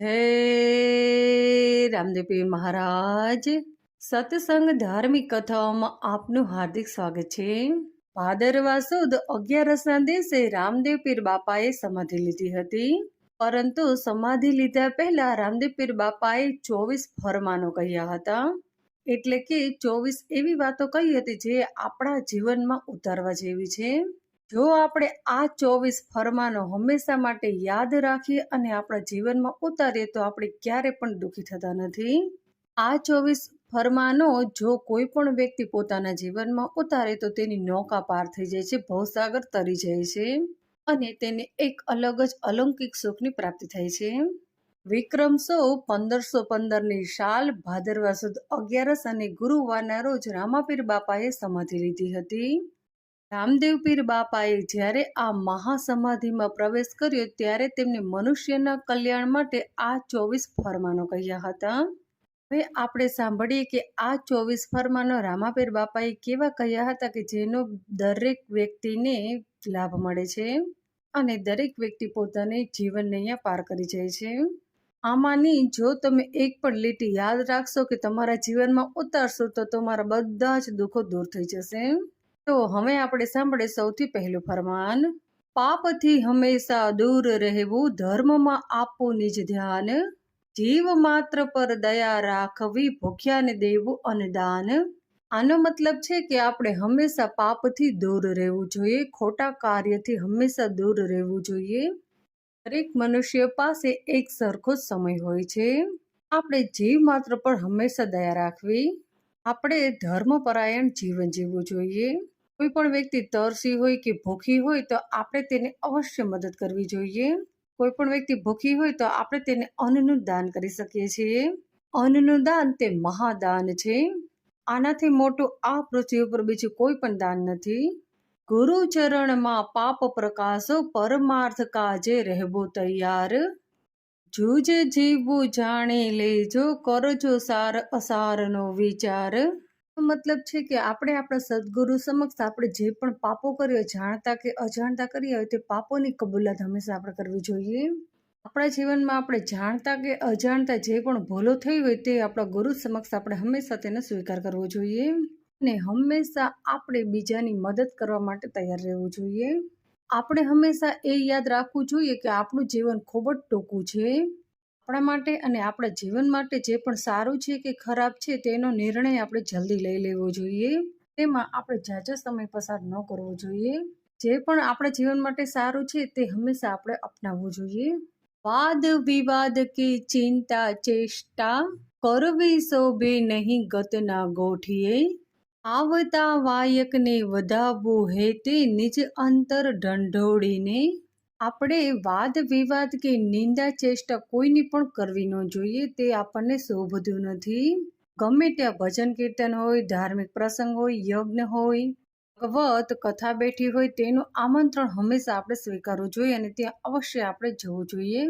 હે રામદેવપીર મહારાજ, સત્સંગ ધાર્મિક કથાઓમાં આપનું હાર્દિક સ્વાગત છે. ભાદરવા સુદ અગિયારસના દિવસે રામદેવ પીર બાપાએ સમાધિ લીધી હતી. પરંતુ સમાધિ લીધા પહેલા રામદેવ પીર બાપાએ ચોવીસ ફરમાનો કહ્યા હતા. એટલે કે ચોવીસ એવી વાતો કહી હતી જે આપણા જીવનમાં ઉતારવા જેવી છે. જો આપણે આ ચોવીસ ફરમાનો હંમેશા માટે યાદ રાખીએ અને આપણા જીવનમાં ઉતારીએ, તો આપણે ક્યારે પણ દુઃખી થતા નથી. આ ચોવીસ ફરમાનો જો કોઈ પણ વ્યક્તિ પોતાના જીવનમાં ઉતારે, તો તેની નૌકા પાર થઈ જાય છે, ભવસાગર તરી જાય છે અને તેને એક અલગ જ અલૌકિક સુખની પ્રાપ્તિ થાય છે. વિક્રમ સો પંદરસો પંદરની સાલ ભાદરવા સુદ અગિયારસ અને ગુરુવારના રોજ રામાપીર બાપાએ સમાધિ લીધી હતી. રામદેવ પીર બાપાએ જ્યારે આ મહાસમાધિમાં પ્રવેશ કર્યો ત્યારે તેમને મનુષ્યના કલ્યાણ માટે આ ચોવીસ ફરમાનો કહ્યા હતા. હવે આપણે સાંભળીએ કે આ ચોવીસ ફરમાનો રામાપીર બાપાએ કેવા કહ્યા હતા કે જેનો દરેક વ્યક્તિને લાભ મળે છે અને દરેક વ્યક્તિ પોતાને જીવનને અહીંયા પાર કરી જાય છે. આમાંની જો તમે એક પણ લીટી યાદ રાખશો કે તમારા જીવનમાં ઉતારશો તો તમારા બધા જ દુઃખો દૂર થઈ જશે. તો હવે આપણે સાંભળે સૌથી પહેલું ફરમાન, પાપથી હંમેશા દૂર રહેવું ધર્મમાં આપવું નિજ ધ્યાન. જીવ માત્ર પર દયા રાખવી, ભૂખ્યાને દેવું અન્નદાન આનો મતલબ છે કે આપણે હંમેશા પાપથી દૂર રહેવું જોઈએ, ખોટા કાર્યથી હંમેશા દૂર રહેવું જોઈએ. દરેક મનુષ્ય પાસે એક સરખો સમય હોય છે. આપણે જીવ માત્ર પર હંમેશા દયા રાખવી. આપણે ધર્મપરાયણ જીવન જીવવું જોઈએ. કોઈ પણ વ્યક્તિ તરસી હોય કે ભૂખી હોય તો આપણે તેને અવશ્ય મદદ કરવી જોઈએ. કોઈ પણ વ્યક્તિ ભૂખી હોય તો આપણે તેને અન્નનું દાન કરી શકીએ છીએ. અન્નનું દાન તે મહાદાન છે. આનાથી મોટું આ પૃથ્વી ઉપર બીજું કોઈ પણ દાન નથી. ગુરુ ચરણમાં પાપ પ્રકાશો પરમાર્થ કાજે રહેવો તૈયાર. જૂજ જીવવું જાણી લેજો, કરજો સાર અસારનો વિચાર. મતલબ છે કે આપણે આપણા સદગુરુ સમક્ષ આપણે જે પણ પાપો કર્યો જાણતા કે અજાણતા કર્યા હોય, તે પાપોની કબૂલાત હંમેશા આપણે કરવી જોઈએ. આપણા જીવનમાં આપણે જાણતા કે અજાણતા જે પણ ભૂલો થઈ હોય, તે આપણા ગુરુ સમક્ષ આપણે હંમેશા તેનો સ્વીકાર કરવો જોઈએ અને હંમેશા આપણે બીજાની મદદ કરવા માટે તૈયાર રહેવું જોઈએ. આપણે હંમેશા એ યાદ રાખવું જોઈએ કે આપણું જીવન ખૂબ જ ટૂંકું છે. આપણા માટે અને આપણા જીવન માટે જે પણ સારું છે કે ખરાબ છે તેનો નિર્ણય આપણે જલ્દી લઈ લેવો જોઈએ. તેમાં આપણે ઝાઝો સમય પસાર ન કરવો જોઈએ. જે પણ આપણા જીવન માટે સારું છે તે હંમેશા આપણે અપનાવવું જોઈએ. વાદ વિવાદ કે ચિંતા ચેષ્ટા કરવી શોભે નહીં ગતના ગોઠીએ. આવતા વાયકને વધાવવું હે તે નિજ અંતર ઢંઢોળીને આપણે વાદ વિવાદ કે નિંદા ચેષ્ટા કોઈની પણ કરવી ન જોઈએ, તે આપણને શોભતું નથી. ગમે ત્યાં ભજન કીર્તન હોય, ધાર્મિક પ્રસંગ હોય, યજ્ઞ હોય, ભગવત કથા બેઠી હોય, તેનું આમંત્રણ હંમેશા આપણે સ્વીકારવું જોઈએ અને ત્યાં અવશ્ય આપણે જવું જોઈએ.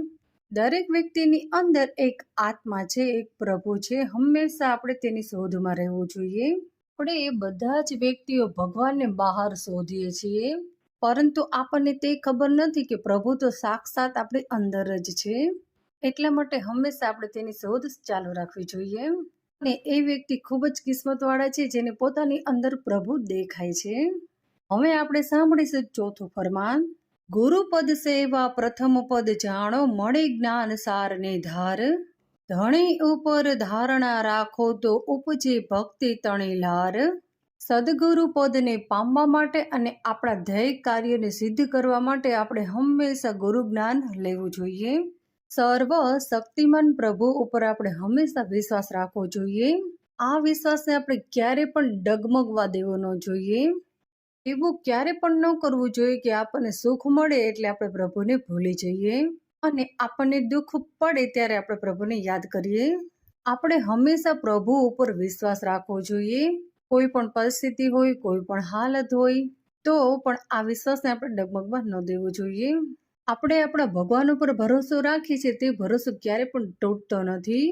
દરેક વ્યક્તિની અંદર એક આત્મા છે, એક પ્રભુ છે, હંમેશા આપણે તેની શોધમાં રહેવું જોઈએ. આપણે એ બધા જ વ્યક્તિઓ ભગવાનને બહાર શોધીએ છીએ. પરંતુ આપણને તે ખબર નથી કે પ્રભુ તો સાક્ષાત આપણી અંદર જ છે. એટલા માટે હંમેશા આપણે તેની શોધ ચાલુ રાખવી જોઈએ. અને એ વ્યક્તિ ખૂબ જ કિસ્મતવાળા છે, જેને પોતાની અંદર પ્રભુ દેખાય છે. હવે આપણે સાંભળીશું ચોથું ફરમાન. ગુરુપદ સેવા પ્રથમ પદ જાણો, મળે જ્ઞાન સારને ધાર. ધણી ઉપર ધારણા રાખો તો ઉપજે ભક્તિ તણીલાર સદગુરુ પદને પામવા માટે અને આપણા ધ્યેય કાર્યને સિદ્ધ કરવા માટે આપણે હંમેશા ગુરુ જ્ઞાન લેવું જોઈએ. સર્વ શક્તિમાન પ્રભુ ઉપર આપણે હંમેશા વિશ્વાસ રાખવો જોઈએ. આ વિશ્વાસને આપણે ક્યારે પણ ડગમગવા દેવો ન જોઈએ. એવું ક્યારે પણ ન કરવું જોઈએ કે આપણને સુખ મળે એટલે આપણે પ્રભુને ભૂલી જઈએ અને આપણને દુઃખ પડે ત્યારે આપણે પ્રભુને યાદ કરીએ. આપણે હંમેશા પ્રભુ ઉપર વિશ્વાસ રાખવો જોઈએ. કોઈ પણ પરિસ્થિતિ હોય, કોઈ પણ હાલત હોય, તો પણ આ વિશ્વાસને આપણે ડગમગવા ન દેવો જોઈએ. આપણે આપણા ભગવાન ઉપર ભરોસો રાખીએ છીએ, તે ભરોસો ક્યારે પણ તૂટતો નથી.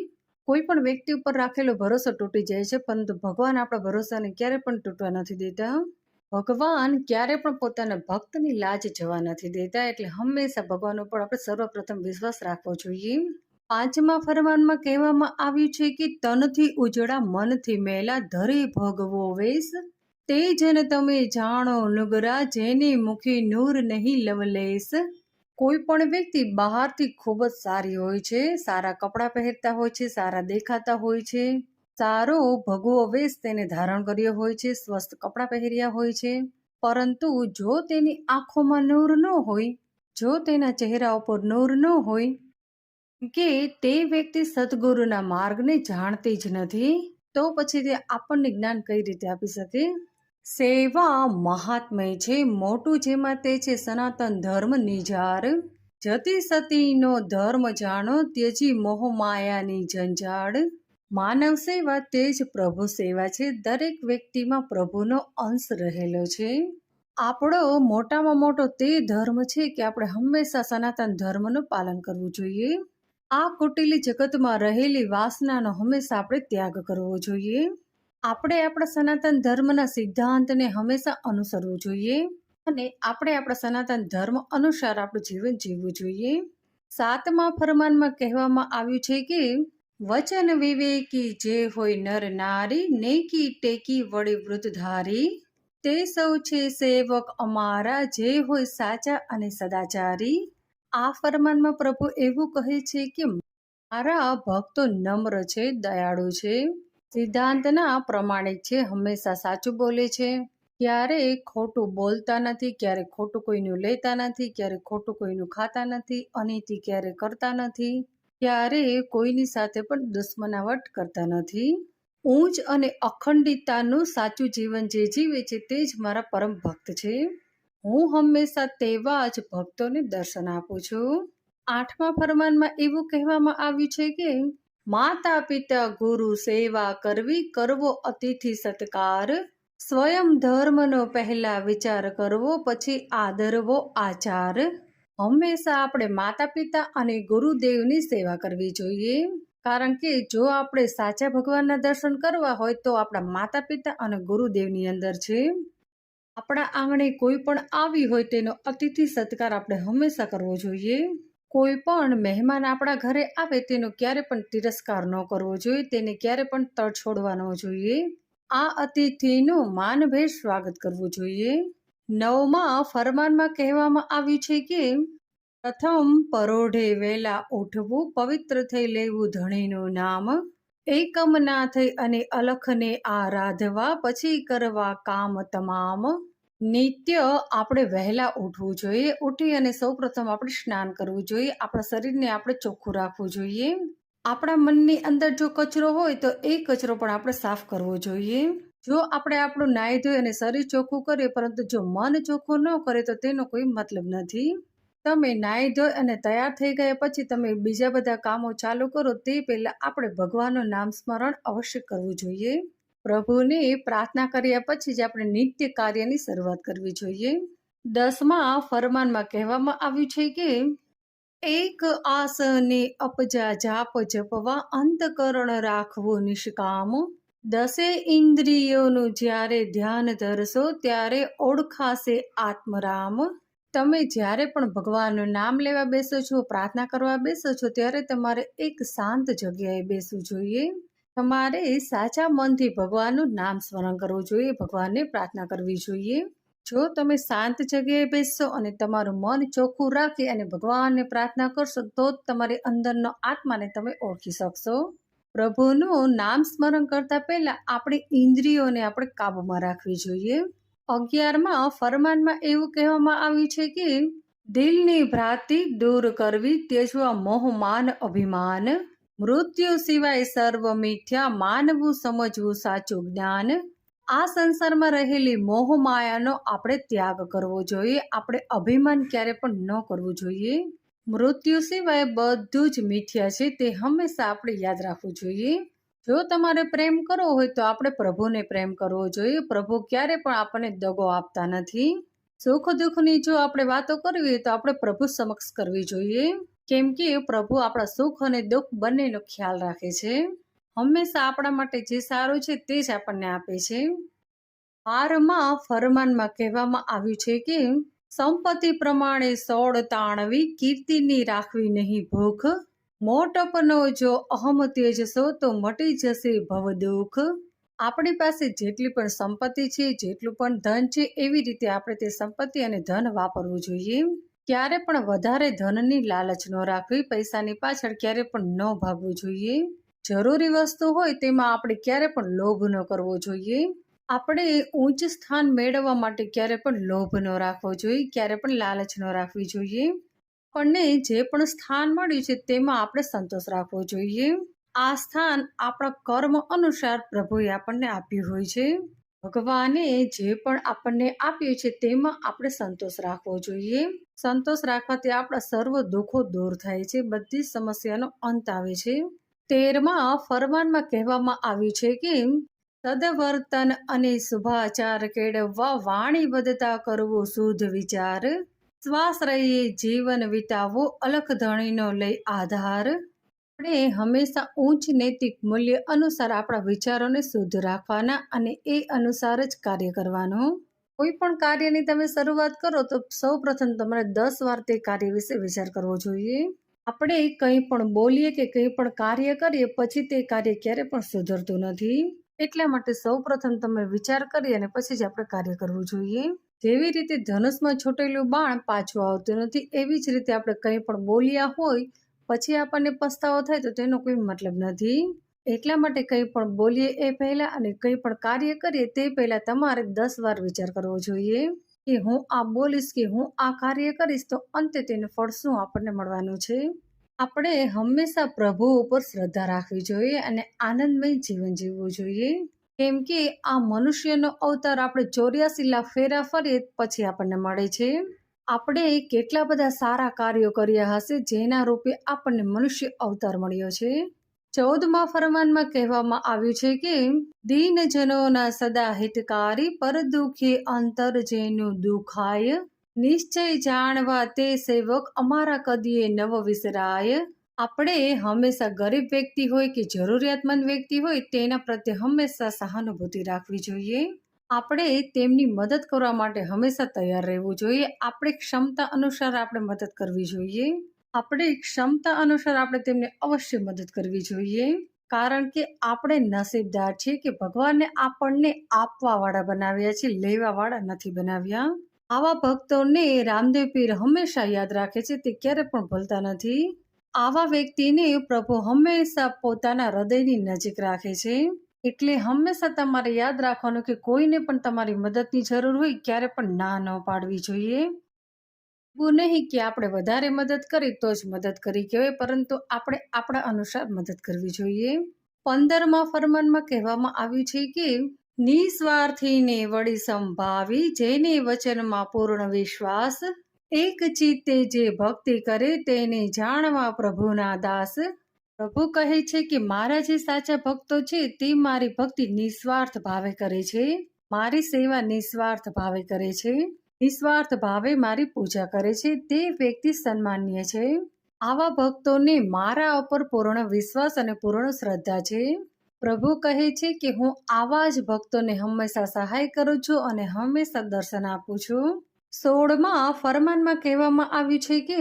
કોઈ પણ વ્યક્તિ ઉપર રાખેલો ભરોસો તૂટી જાય છે, પરંતુ ભગવાન આપણા ભરોસાને ક્યારે પણ તૂટવા નથી દેતા. ભગવાન ક્યારે પણ પોતાના ભક્તની લાજ જવા નથી દેતા, એટલે હંમેશા ભગવાન ઉપર આપણે સર્વપ્રથમ વિશ્વાસ રાખવો જોઈએ. પાંચમા ફરમાનમાં કહેવામાં આવ્યું છે કે તનથી ઉજળા મનથી મેલા ધરે ભગવો વેશ. તે જન તમે જાણો નુગરા, જેને મુખી નૂર નહીં લવલેશ. કોઈ પણ વ્યક્તિ બહારથી ખૂબ જ સારી હોય છે, સારા કપડાં પહેરતા હોય છે, સારા દેખાતા હોય છે. સારો ભગવો વેશ તેને ધારણ કર્યો હોય છે, સ્વસ્થ કપડાં પહેર્યા હોય છે. પરંતુ જો તેની આંખોમાં નૂર ન હોય, જો તેના ચહેરા ઉપર નૂર ન હોય કે તે વ્યક્તિ સદગુરુના માર્ગને જાણતી જ નથી, તો પછી તે આપણને જ્ઞાન કઈ રીતે આપી શકે? સેવા મહાત્મય છે. મોટું જેમાં તે છે સનાતન ધર્મ નિજાર. જતી સતીનો ધર્મ જાણો, ત્યજી મોહ માયાની જંજાળ માનવ સેવા તે જ પ્રભુ સેવા છે. દરેક વ્યક્તિમાં પ્રભુનો અંશ રહેલો છે. આપણો મોટામાં મોટો તે ધર્મ છે કે આપણે હંમેશા સનાતન ધર્મનું પાલન કરવું જોઈએ. આ કુટિલી જગતમાં રહેલી વાસનાનો હંમેશા આપણે ત્યાગ કરવો જોઈએ. આપણે આપણા સનાતન ધર્મના સિદ્ધાંતને હંમેશા અનુસરવું જોઈએ અને આપણે આપણા સનાતન ધર્મ અનુસાર આપણું જીવન જીવવું જોઈએ. સાતમા ફરમાનમાં કહેવામાં આવ્યું છે કે, વચન વિવેકી જે હોય નર નારી, નેકી ટેકી વડે વૃદ્ધધારી તે સૌ છે સેવક અમારા, જે હોય સાચા અને સદાચારી. આ ફરમાનમાં પ્રભુ એવું કહે છે કે મારા ભક્તો નમ્ર છે, દયાળુ છે. સિદ્ધાંતના પ્રમાણિક છે, હંમેશા સાચું બોલે છે. ક્યારે ખોટું બોલતા નથી, ક્યારે ખોટું કોઈનું લેતા નથી, ક્યારે ખોટું કોઈનું ખાતા નથી, અનીતિ ક્યારે કરતા નથી, ક્યારે કોઈની સાથે પણ દુશ્મનાવટ કરતા નથી. ઊંચ અને અખંડિતતાનું સાચું જીવન જે જીવે છે, તે જ મારા પરમ ભક્ત છે. હું હંમેશા તેવા જ ભક્તોને દર્શન આપું છું. આઠમા ફરમાનમાં એવું કહેવામાં આવ્યું છે કે, માતા પિતા ગુરુ સેવા કરવી કરવો અતિથિ સત્કાર. સ્વયં ધર્મનો પહેલા વિચાર કરવો, પછી આદરવો આચાર. હંમેશા આપણે માતા પિતા અને ગુરુદેવની સેવા કરવી જોઈએ. કારણ કે જો આપણે સાચા ભગવાનના દર્શન કરવા હોય તો આપણા માતા પિતા અને ગુરુદેવની અંદર છે. આપણા આંગણે કોઈ પણ આવી હોય તેનો અતિથિ સત્કાર આપણે હંમેશા કરવો જોઈએ. કોઈ પણ મહેમાન આપણા ઘરે આવે તેનો ક્યારે પણ તિરસ્કાર ન કરવો જોઈએ, તેને ક્યારે પણ તળ છોડવા ન જોઈએ. આ અતિથિનું માનભેર સ્વાગત કરવું જોઈએ. નવમાં ફરમાનમાં કહેવામાં આવ્યું છે કે, પ્રથમ પરોઢે વેલા ઉઠવું, પવિત્ર થઈ લેવું ધણીનું નામ. એકમ ના થઈ અને અલખને આરાધવા, પછી કરવા કામ તમામ. નિત્ય આપણે વહેલા ઉઠવું જોઈએ, ઉઠી અને સૌપ્રથમ આપણે સ્નાન કરવું જોઈએ, આપણા શરીરને આપણે ચોખ્ખું રાખવું જોઈએ. આપણા મનની અંદર જો કચરો હોય તો એ કચરો પણ આપણે સાફ કરવો જોઈએ. જો આપણે આપણું નાહી ધોઈ અને શરીર ચોખ્ખું કરીએ, પરંતુ જો મન ચોખ્ખું ન કરે તો તેનો કોઈ મતલબ નથી. તમે નાહી ધોઈ અને તૈયાર થઈ ગયા પછી તમે બીજા બધા કામો ચાલુ કરો, તે પહેલા આપણે ભગવાનનું નામ સ્મરણ અવશ્ય કરવું જોઈએ. પ્રભુને પ્રાર્થના કર્યા પછી જ આપણે નિત્ય કાર્યની શરૂઆત કરવી જોઈએ. દસમા ફરમાનમાં કહેવામાં આવ્યું છે કે, એક આસને અપજા જાપ જપવા અંતકરણ રાખવું નિષ્કામ. દસે ઇન્દ્રિયોનું જ્યારે ધ્યાન ધરશો ત્યારે ઓળખાશે આત્મરામ. તમે જ્યારે પણ ભગવાનનું નામ લેવા બેસો છો, પ્રાર્થના કરવા બેસો છો, ત્યારે તમારે એક શાંત જગ્યાએ બેસવું જોઈએ. તમારે સાચા મનથી ભગવાનનું નામ સ્મરણ કરવું જોઈએ, ભગવાનને પ્રાર્થના કરવી જોઈએ. જો તમે શાંત જગ્યાએ બેસશો અને તમારું મન ચોખ્ખું રાખી અને ભગવાનને પ્રાર્થના કરશો, તો જ તમારી અંદરનો આત્માને તમે ઓળખી શકશો. પ્રભુનું નામ સ્મરણ કરતા પહેલા આપણી ઇન્દ્રિયોને આપણે કાબૂમાં રાખવી જોઈએ. અગિયારમાં ફરમાનમાં એવું કહેવામાં આવ્યું છે કે, દિલની ભ્રાંતિ દૂર કરવી તેજવા મોહ માન અભિમાન. મૃત્યુ સિવાય સર્વ મિથ્યા, માનવું, સમજવું સાચું જ્ઞાન. આ સંસારમાં રહેલી મોહ માયાનો આપણે ત્યાગ કરવો જોઈએ. આપણે અભિમાન ક્યારે પણ ન કરવું જોઈએ. મૃત્યુ સિવાય બધું જ મિથ્યા છે તે હંમેશા આપણે યાદ રાખવું જોઈએ. જો તમારે પ્રેમ કરવો હોય તો આપણે પ્રભુને પ્રેમ કરવો જોઈએ. પ્રભુ ક્યારે પણ આપણને દગો આપતા નથી. સુખ દુઃખની જો આપણે વાતો કરવી હોય તો આપણે પ્રભુ સમક્ષ કરવી જોઈએ. કેમ કે પ્રભુ આપણા સુખ અને દુઃખ બંનેનો ખ્યાલ રાખે છે. હંમેશા આપણા માટે જે સારું છે તે જ આપણને આપે છે. હારમાં ફરમાનમાં કહેવામાં આવ્યું છે કે, સંપત્તિ પ્રમાણે સોળ તાણવી કીર્તિની રાખવી નહીં ભૂખ. મોટપનો જો અહમ તેજસો તો મટી જશે ભવદુઃખ આપણી પાસે જેટલી પણ સંપત્તિ છે, જેટલું પણ ધન છે, એવી રીતે આપણે તે સંપત્તિ અને ધન વાપરવું જોઈએ. ક્યારે પણ વધારે ધનની લાલચ ન રાખવી, પૈસાની પાછળ ક્યારે પણ ન ભાગવું જોઈએ. જરૂરી વસ્તુ હોય તેમાં આપણે ક્યારે પણ લોભ ન કરવો જોઈએ. આપણે ઉચ્ચ સ્થાન મેળવવા માટે ક્યારે પણ લોભ ન રાખવો જોઈએ, ક્યારે પણ લાલચ ન રાખવી જોઈએ. આપણને જે પણ સ્થાન મળ્યું છે તેમાં આપણે સંતોષ રાખવો જોઈએ. આ સ્થાન આપણા કર્મ અનુસાર પ્રભુએ આપણને આપ્યું હોય છે. ભગવાને જે પણ આપણને આપ્યું છે તેમાં આપણે સંતોષ રાખવો જોઈએ. સંતોષ રાખવાથી આપણા સર્વ દુઃખો દૂર થાય છે. બધી સમસ્યાનો અંત આવે છે. તેરમાં ફરમાનમાં કહેવામાં આવ્યું છે કે સદવર્તન અને શુભાચાર કેળવવા વાણી વધતા કરવો શુદ્ધ વિચાર. શ્વાસ રહીએ, જીવન વિતાવો, અલખ ધણીનો લઈ આધાર. આપણે હંમેશા ઉચ્ચ નૈતિક મૂલ્ય અનુસાર આપણા વિચારોને શુદ્ધ રાખવાના અને એ અનુસાર જ કાર્ય કરવાનું. કોઈ પણ કાર્યની તમે શરૂઆત કરો તો સૌ પ્રથમ તમારે દસ વાર તે કાર્ય વિશે વિચાર કરવો જોઈએ. આપણે કંઈ પણ બોલીએ કે કંઈ પણ કાર્ય કરીએ, પછી તે કાર્ય ક્યારે પણ સુધરતું નથી. એટલા માટે સૌ પ્રથમ તમે વિચાર કરી અને પછી જ આપણે કાર્ય કરવું જોઈએ. જેવી રીતે ધનુષમાં છૂટેલું બાણ પાછું આવતું નથી, એવી જ રીતે આપણે કંઈ પણ બોલ્યા હોય પછી આપણને પસ્તાવો થાય તો તેનો કોઈ મતલબ નથી. એટલા માટે કંઈ પણ બોલીએ એ પહેલાં અને કંઈ પણ કાર્ય કરીએ તે પહેલાં તમારે દસ વાર વિચાર કરવો જોઈએ કે હું આ બોલીશ કે હું આ કાર્ય કરીશ તો અંતે તેનું ફળ શું આપણને મળવાનું છે. આપણે હંમેશા પ્રભુ ઉપર શ્રદ્ધા રાખવી જોઈએ અને આનંદમય જીવન જીવવું જોઈએ. કેમ કે આ મનુષ્યનો અવતાર આપણે ચોર્યાસી લાખ ફેરા ફરીએ પછી આપણને મળે છે. આપણે કેટલા બધા સારા કાર્યો કર્યા હશે જેના રૂપે આપણને મનુષ્ય અવતાર મળ્યો છે? ચૌદમા ફરમાનમાં કહેવામાં આવ્યું છે કે, દીનજનોના સદા હિતકારી પર દુઃખે અંતર જેનું દુખાય. નિશ્ચય જાણવા તે સેવક અમારા કદીએ નવ વિસરાય. આપણે હંમેશા ગરીબ વ્યક્તિ હોય કે જરૂરિયાતમંદ વ્યક્તિ હોય તેના પ્રત્યે હંમેશા સહાનુભૂતિ રાખવી જોઈએ. આપણે તેમની મદદ કરવા માટે હંમેશા તૈયાર રહેવું જોઈએ. આપણે ક્ષમતા અનુસાર આપણે મદદ કરવી જોઈએ. આપણે ક્ષમતા અનુસાર આપણે તેમને અવશ્ય મદદ કરવી જોઈએ. કારણ કે આપણે નસીબદાર છીએ કે ભગવાને આપણને આપવા વાળા બનાવ્યા છે લેવા વાળા નથી બનાવ્યા. આવા ભક્તોને રામદેવ પીર હંમેશા યાદ રાખે છે, તે ક્યારે પણ ભૂલતા નથી. આવા વ્યક્તિને પ્રભુ હંમેશા પોતાના હૃદયની નજીક રાખે છે. એટલે હંમેશા તમારે યાદ રાખવાનું કે કોઈને પણ તમારી મદદની જરૂર હોય ક્યારે પણ ના ન પાડવી જોઈએ. એવું નહીં કે આપણે વધારે મદદ કરી તો જ મદદ કરી કહેવાય, પરંતુ આપણે આપણા અનુસાર મદદ કરવી જોઈએ. પંદરમાં ફરમાનમાં કહેવામાં આવ્યું છે કે, નિસ્વાર્થીને વળી સંભાવી જેને વચનમાં પૂર્ણ વિશ્વાસ, એક ચિત્તે જે ભક્તિ કરે તેને જાણવા પ્રભુના દાસ પ્રભુ કહે છે કે મારા જે સાચા ભક્તો છે, તે મારી ભક્તિ નિસ્વાર્થ ભાવે કરે છે. મારી સેવા નિસ્વાર્થ ભાવે કરે છે. નિસ્વાર્થ ભાવે મારી પૂજા કરે છે. તે વ્યક્તિ સન્માનીય છે. આવા ભક્તોને મારા ઉપર પૂર્ણ વિશ્વાસ અને પૂર્ણ શ્રદ્ધા છે. પ્રભુ કહે છે કે હું આવા જ ભક્તોને હંમેશા સહાય કરું છું અને હંમેશા દર્શન આપું છું. સોળમાં ફરમાનમાં કહેવામાં આવ્યું છે કે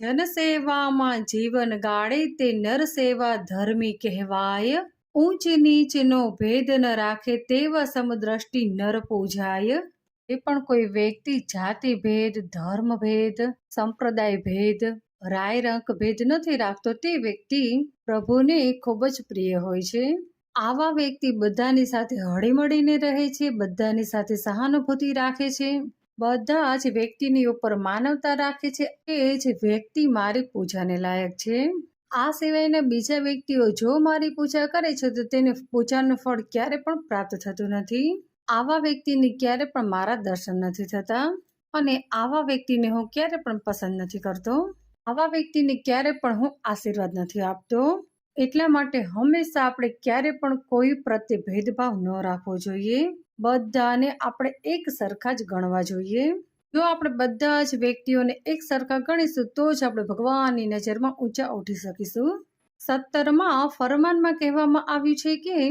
જનસેવામાં જીવન ગાળે તે નર સેવા ધર્મી કહેવાય. ઊંચ નીચનો ભેદ ન રાખે તેવા સમદ્રષ્ટિ નર પૂજાય. એ પણ કોઈ વ્યક્તિ, જાતિ ભેદ, ધર્મ ભેદ, સંપ્રદાય ભેદ, રાય રંક ભેદ નથી રાખતો. તે વ્યક્તિ પ્રભુને ખૂબ જ પ્રિય હોય છે. આવા વ્યક્તિ બધાની સાથે હળીમળીને રહે છે, બધાની સાથે સહાનુભૂતિ રાખે છે. બધા જ વ્યક્તિની ઉપર માનવતા રાખે છે. એ જ વ્યક્તિ મારી પૂજાને લાયક છે. આ સિવાયના બીજા વ્યક્તિઓ જો મારી પૂજા કરે છે, તો તેને પૂજાનું ફળ ક્યારે પણ પ્રાપ્ત થતું નથી. આવા વ્યક્તિને ક્યારે પણ મારા દર્શન નથી થતા અને આવા વ્યક્તિને હું ક્યારે પણ પસંદ નથી કરતો. આવા વ્યક્તિને ક્યારે પણ હું આશીર્વાદ નથી આપતો. એટલા માટે હંમેશા આપણે ક્યારે પણ કોઈ પ્રત્યે ભેદભાવ ન રાખવો જોઈએ. બધાને આપણે એક સરખા જ ગણવા જોઈએ. જો આપણે બધા જ વ્યક્તિઓને એક સરખા ગણીશું, તો જ આપણે ભગવાનની નજરમાં ઊંચા ઉઠી શકીશું. સત્તરમાં ફરમાનમાં કહેવામાં આવ્યું છે કે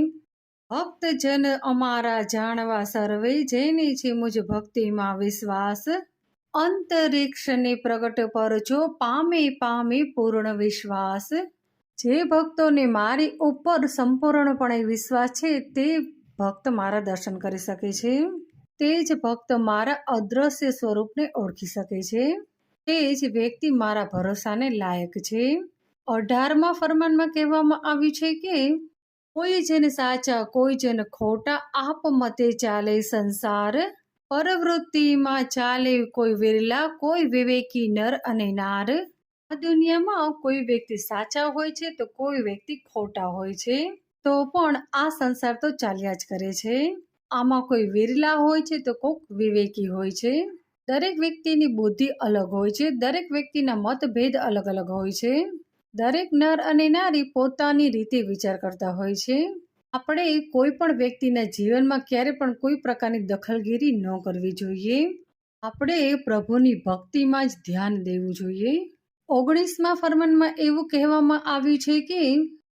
ભક્તજન અમારા જાણવા સર્વે, જેની છે મુજ ભક્તિમાં વિશ્વાસ. અંતરિક્ષને પ્રગટ પર જો પામે પામે પૂર્ણ વિશ્વાસ. જે ભક્તોને મારી ઉપર સંપૂર્ણપણે વિશ્વાસ છે, તે ભક્ત મારા દર્શન કરી શકે છે? તે જ ભક્ત મારા અદ્રશ્ય સ્વરૂપને ઓળખી શકે છે? તે જ વ્યક્તિ મારા ભરોસાને લાયક છે? અઢારમાં ફરમાનમાં કહેવામાં આવ્યું છે કે, કોઈ જન સાચા, કોઈ જન ખોટા, આપ મતે ચાલે સંસાર. પરવૃત્તિમાં ચાલે કોઈ વિરલા, કોઈ વિવેકી નર અને નાર. આ દુનિયામાં કોઈ વ્યક્તિ સાચા હોય છે તો કોઈ વ્યક્તિ ખોટા હોય છે. તો પણ આ સંસાર તો ચાલ્યા જ કરે છે. આમાં કોઈ વિરલા હોય છે તો કોઈક વિવેકી હોય છે. દરેક વ્યક્તિની બુદ્ધિ અલગ હોય છે. દરેક વ્યક્તિના મતભેદ અલગ અલગ હોય છે. દરેક નર અને નારી પોતાની રીતે વિચાર કરતા હોય છે. આપણે કોઈ પણ વ્યક્તિના જીવનમાં ક્યારે પણ કોઈ પ્રકારની દખલગીરી ન કરવી જોઈએ. આપણે પ્રભુની ભક્તિમાં જ ધ્યાન દેવું જોઈએ. ઓગણીસમાં ફરમાનમાં એવું કહેવામાં આવ્યું છે કે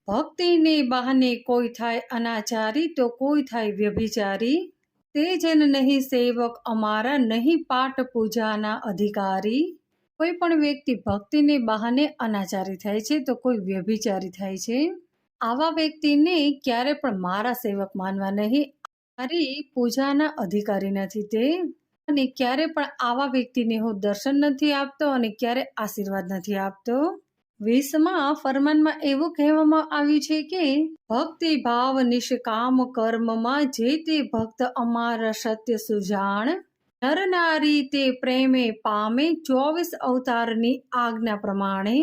ભક્તિને બહાને કોઈ થાય અનાચારી તો કોઈ થાય વ્યભિચારી. તે જન નહીં સેવક અમારા નહીં પાઠ પૂજાના અધિકારી. કોઈ પણ વ્યક્તિ ભક્તિને બહાને અનાચારી થાય છે તો કોઈ વ્યભિચારી થાય છે. આવા વ્યક્તિને ક્યારે પણ મારા સેવક માનવા નહીં મારી પૂજાના અધિકારી નથી તે. અને ક્યારે પણ આવા વ્યક્તિને હું દર્શન નથી આપતો અને ક્યારે આશીર્વાદ નથી આપતો. વીસમાં ફરમાનમાં એવું કહેવામાં આવ્યું છે કે, ભક્તિ ભાવ નિષ્કામ કર્મમાં જે તે ભક્ત અમાર સત્ય સુજાણ નર નારી તે પ્રેમે પામે ચોવીસ અવતારની આજ્ઞા પ્રમાણે.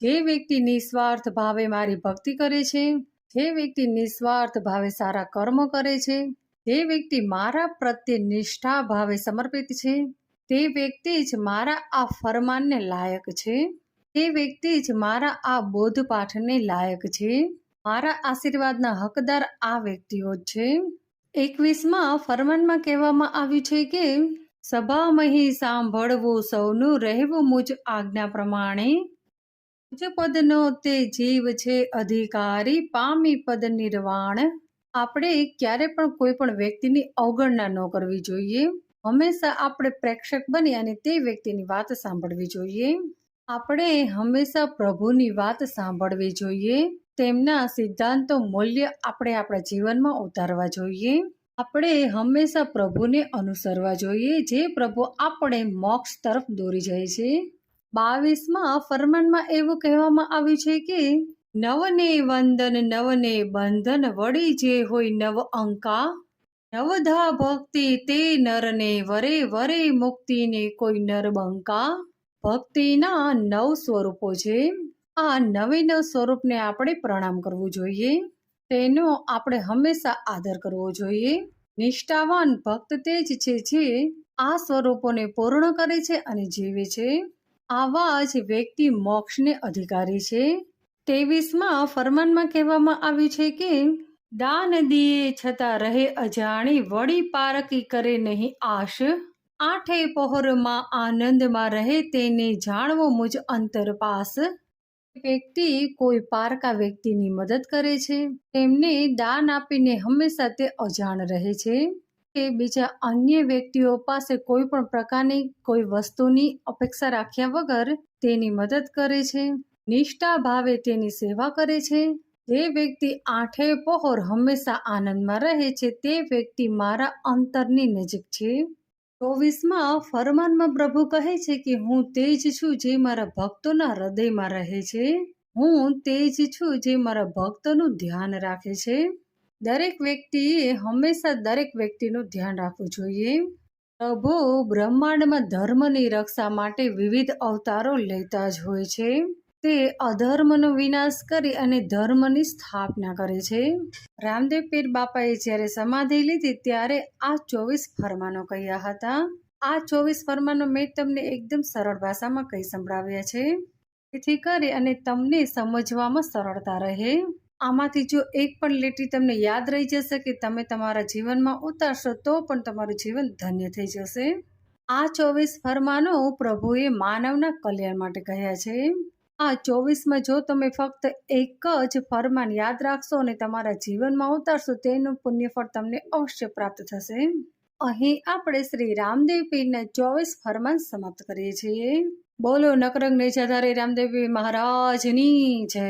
જે વ્યક્તિ નિસ્વાર્થ ભાવે મારી ભક્તિ કરે છે, જે વ્યક્તિ નિસ્વાર્થ ભાવે સારા કર્મો કરે છે, જે વ્યક્તિ મારા પ્રત્યે નિષ્ઠા ભાવે સમર્પિત છે, તે વ્યક્તિ જ મારા આ ફરમાનને લાયક છે. તે વ્યક્તિ જ મારા આ બોધપાઠને લાયક છે. મારા આશીર્વાદના હકદાર આ વ્યક્તિઓ જ છે. એકવીસમાં ફરમાનમાં કહેવામાં આવ્યું છે કે, સભામહી સાંભળવું સૌનું રહેવું મુજ આજ્ઞા પ્રમાણે. મુજ પદનો તે જીવ છે અધિકારી, પામી પદ નિર્વાણ. આપણે ક્યારે પણ કોઈ પણ વ્યક્તિની અવગણના ન કરવી જોઈએ. હંમેશા આપણે પ્રેક્ષક બની અને તે વ્યક્તિની વાત સાંભળવી જોઈએ. આપણે હંમેશા પ્રભુની વાત સાંભળવી જોઈએ. તેમના સિદ્ધાંતો મૂલ્ય આપણે આપણા જીવનમાં ઉતારવા જોઈએ. આપણે હંમેશા પ્રભુને અનુસરવા જોઈએ, જે પ્રભુ આપણે મોક્ષ તરફ દોરી જાય છે. બાવીસમાં ફરમાનમાં એવું કહેવામાં આવ્યું છે કે, નવને વંદન, નવને બંધન, વળી જે હોય નવ અંકા. નવધા ભક્તિ તે નરને, વરે વરે મુક્તિને કોઈ નરબંકા ભક્તિના નવ સ્વરૂપો છે. આ નવે સ્વરૂપને આપણે પ્રણામ કરવું જોઈએ. તેનો આપણે હંમેશા આદર કરવો જોઈએ. નિષ્ઠાવાન ભક્ત તે જ છે જે આ સ્વરૂપોને પૂર્ણ કરે છે અને જીવે છે. આવા જ વ્યક્તિ મોક્ષને અધિકારી છે. તેવીસમાં ફરમાનમાં કહેવામાં આવ્યું છે કે, દાન દીએ છતાં રહે અજાણી, વળી પારકી કરે નહીં આશ. આઠે પહોરમાં આનંદમાં રહે તેને જાણવો મુજ અંતર પાસ. વ્યક્તિ કોઈ પારકા વ્યક્તિની મદદ કરે છે. તેમને દાન આપીને હંમેશા તે અજાણ રહે છે. કે બીજા અન્ય વ્યક્તિઓ પાસે કોઈ પણ પ્રકારની કોઈ વસ્તુની અપેક્ષા રાખ્યા વગર તેની મદદ કરે છે. નિષ્ઠા ભાવે તેની સેવા કરે છે. જે વ્યક્તિ આઠે પહોર હંમેશા આનંદમાં રહે છે તે વ્યક્તિ મારા અંતરની નજીક છે. ચોવીસમાં ફરમાનમાં પ્રભુ કહે છે કે, હું તે જ છું જે મારા ભક્તોના હૃદયમાં રહે છે. હું તે જ છું જે મારા ભક્તોનું ધ્યાન રાખે છે. દરેક વ્યક્તિએ હંમેશા દરેક વ્યક્તિનું ધ્યાન રાખવું જોઈએ. પ્રભુ બ્રહ્માંડમાં ધર્મની રક્ષા માટે વિવિધ અવતારો લેતા જ હોય છે. તે અધર્મનો વિનાશ કરી અને ધર્મની સ્થાપના કરે છે. રામદેવ પીર બાપાએ જ્યારે સમાધિ લીધી ત્યારે આ ચોવીસ ફરમાનો કહ્યા હતા. આ ચોવીસ ફરમાનો મેં તમને એકદમ સરળ ભાષામાં કહી સંભળાવ્યા છે. જેથી કરી અને તમને સમજવામાં સરળતા રહે. આમાંથી જો એક પણ લીટી તમને યાદ રહી જશે કે તમે તમારા જીવનમાં ઉતારશો તો પણ તમારું જીવન ધન્ય થઈ જશે. આ ચોવીસ ફરમાનો પ્રભુએ માનવના કલ્યાણ માટે કહ્યા છે. આ ચોવીસમાં જો તમે ફક્ત એક જ ફરમાન યાદ રાખશો અને તમારા જીવનમાં ઉતારશો, તેનું પુણ્યફળ તમને અવશ્ય પ્રાપ્ત થશે. અહીં આપણે શ્રી રામદેવ પીરના ચોવીસ ફરમાન સમાપ્ત કરીએ છીએ. બોલો નકરંગ નેજાધારી રામદેવી મહારાજની જય.